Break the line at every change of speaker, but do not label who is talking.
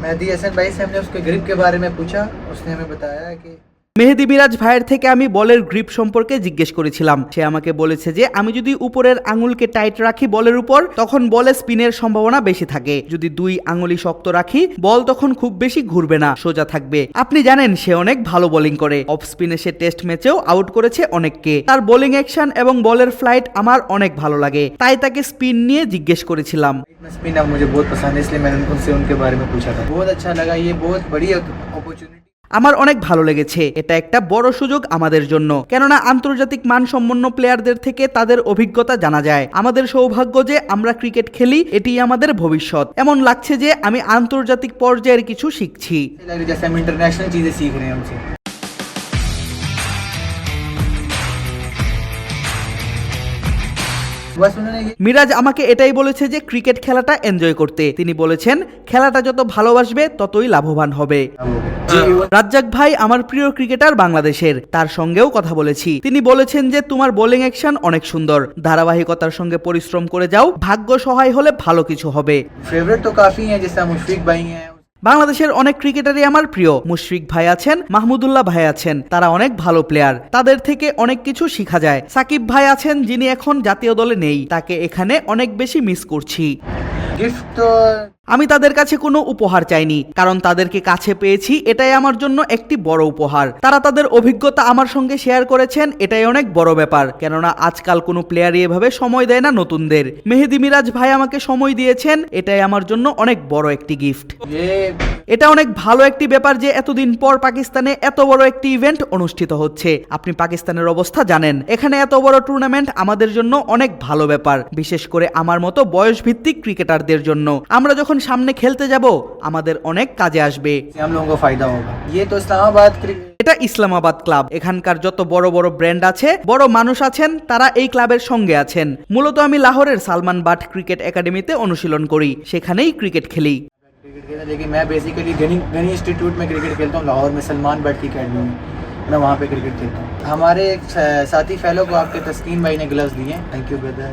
मेहदी हसन भाई से हमने उसके ग्रिप के बारे में पूछा उसने हमें बताया कि
মেহেদি মিরাজ ভাইয়ের থেকে আমি বলের গ্রিপ সম্পর্কে জিজ্ঞেস করেছিলাম সে আমাকে বলেছে যে আমি যদি উপরের আঙুলকে টাইট রাখি বলের উপর তখন বলে স্পিনের সম্ভাবনা বেশি থাকে যদি দুই আঙুলি শক্ত রাখি বল তখন খুব বেশি ঘুরবে না সোজা থাকবে আপনি জানেন সে অনেক ভালো বোলিং করে অফ স্পিনে সে টেস্ট ম্যাচেও আউট করেছে অনেককে তার বোলিং অ্যাকশন এবং বলের ফ্লাইট আমার অনেক ভালো লাগে তাই তাকে স্পিন নিয়ে জিজ্ঞেস করেছিলাম
स्पिन अब मुझे बहुत पसंद है इसलिए मैंने उनसे उनके बारे में पूछा था बहुत अच्छा लगा ये बहुत बड़ी अपॉर्चुनिटी
আমার অনেক ভালো লেগেছে এটা একটা বড় সুযোগ আমাদের জন্য কেননা আন্তর্জাতিক মানসম্পন্ন প্লেয়ারদের থেকে তাদের অভিজ্ঞতা জানা যায় আমাদের সৌভাগ্য যে আমরা ক্রিকেট খেলি এটি আমাদের ভবিষ্যৎ এমন লাগছে যে আমি আন্তর্জাতিক পর্যায়ের কিছু শিখছি মিরাজ আমাকে এটাই বলেছে যে ক্রিকেট খেলাটা এনজয় করতে। তিনি বলেছেন, খেলাটা যত ভালোবাসবে, ততই লাভবান হবে। রাজ্জাক ভাই আমার প্রিয় ক্রিকেটার বাংলাদেশের, তার সঙ্গেও কথা বলেছি। তিনি বলেছেন যে, তোমার বোলিং অ্যাকশন অনেক সুন্দর। ধারাবাহিকতার সঙ্গে পরিশ্রম করে যাও। ভাগ্য সহায় হলে ভালো কিছু হবে।
ফেভারিট তো কাফি হ্যাঁ জেসা মুশফিক ভাই হ্যাঁ
বাংলাদেশের অনেক ক্রিকেটারই আমার প্রিয়। মুশফিক ভাই আছেন, মাহমুদুল্লাহ ভাই আছেন, তারা অনেক ভালো প্লেয়ার তাদের থেকে অনেক কিছু শেখা যায়। সাকিব ভাই আছেন, যিনি এখন জাতীয় দলে নেই। তাকে এখানে অনেক বেশি মিস করছি।
গিফট
আমি তাদের কাছে কোনো উপহার চাইনি, কারণ তাদেরকে কাছে পেয়েছি, এটাই আমার জন্য একটি বড় উপহার। তারা তাদের অভিজ্ঞতা আমার সঙ্গে শেয়ার করেছেন, এটাই অনেক বড় ব্যাপার, কেননা আজকাল কোনো প্লেয়ারই এভাবে সময় দেয় না নতুনদের। মেহেদি মিরাজ ভাই আমাকে সময় দিয়েছেন, এটাই আমার জন্য অনেক বড় একটি গিফট এটা অনেক ভালো একটি ব্যাপার যে এতদিন পর পাকিস্তানে এত বড় একটি ইভেন্ট অনুষ্ঠিত হচ্ছে। আপনি পাকিস্তানের অবস্থা জানেন। এখানে এত বড় টুর্নামেন্ট আমাদের জন্য অনেক ভালো ব্যাপার বিশেষ করে আমার মতো বয়স ভিত্তিক ক্রিকেটারদের জন্য। আমরা যখন সামনে খেলতে যাব আমাদের অনেক কাজে আসবে। এটা ইসলামাবাদ ক্লাব। এখানকার যত বড় বড় ব্র্যান্ড আছে বড় মানুষ আছেন তারা এই ক্লাবের সঙ্গে আছেন। মূলত আমি লাহোরের সালমান বাট ক্রিকেট একাডেমিতে অনুশীলন করি। সেখানেই ক্রিকেট খেলি।
اندر لیکن میں بیسیکلی گنی گنی انسٹیٹیوٹ میں کرکٹ کھیلتا ہوں، لاہور میں سلمان بٹ کی اکیڈمی میں میں وہاں پہ کرکٹ کھیلتا ہوں۔ ہمارے ایک ساتھی فیلو کو آپ کے تسکین بھائی نے گلوز دیے ہیں۔ تھینک یو بردر